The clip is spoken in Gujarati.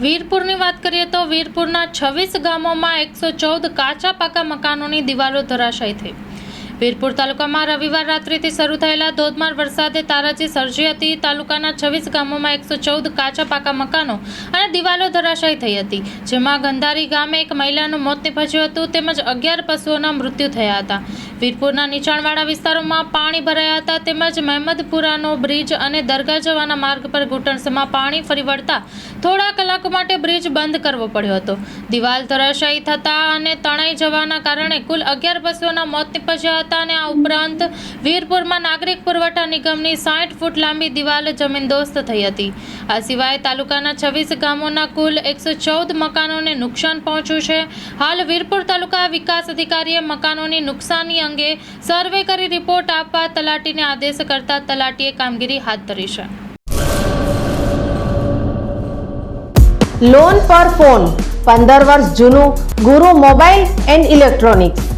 વીરપુરની વાત કરીએ તો વીરપુરના છવ્વીસ ગામોમાં એકસો ચૌદ કાચા પાકા મકાનોની દિવાલો ધરાશાયી થઈ. વીરપુર તાલુકામાં રવિવાર રાત્રિથી શરૂ થયેલા ધોધમાર વરસાદે તારાજી સર્જી હતી. તાલુકાના છવ્વીસ ગામોમાં એકસો ચૌદ કાચા પાકા મકાનો અને દિવાલો ધરાશાયી થઈ હતી. જેમાં ગંધારી ગામે એક મહિલાનું મોત નીપજ્યું હતું તેમજ અગિયાર પશુઓના મૃત્યુ થયા હતા. વીરપુરના નીચાણવાળા વિસ્તારોમાં પાણી ભરાયા હતા તેમજ મહેમદપુરાનો બ્રિજ અને દરગાહ જવાના માર્ગ પર ઘૂંટણસમાં પાણી ફરી વળતા થોડા કલાકો માટે બ્રિજ બંધ કરવો પડ્યો હતો. દિવાલ ધરાશાયી થતા અને તણાઈ જવાના કારણે કુલ અગિયાર પશુઓના મોત નીપજ્યા હતા. અને આ ઉપરાંત વીરપુરમાં નાગરિક પુરવઠા નિગમની સાઠ ફૂટ લાંબી દિવાલ જમીનદોસ્ત થઈ હતી. આ સિવાય તાલુકાના છવ્વીસ ગામોના કુલ એકસો ચૌદ મકાનોને નુકસાન પહોંચ્યું છે. હાલ વીરપુર તાલુકા વિકાસ અધિકારીએ મકાનોની નુકસાની અંગે સર્વે કરી રિપોર્ટ આપવા તલાટીને આદેશ કરતા તલાટીએ કામગીરી હાથ ધરી છે. લોન પર ફોન પંદર વર્ષ જૂનું ગુરુ મોબાઈલ એન્ડ ઇલેક્ટ્રોનિક્સ.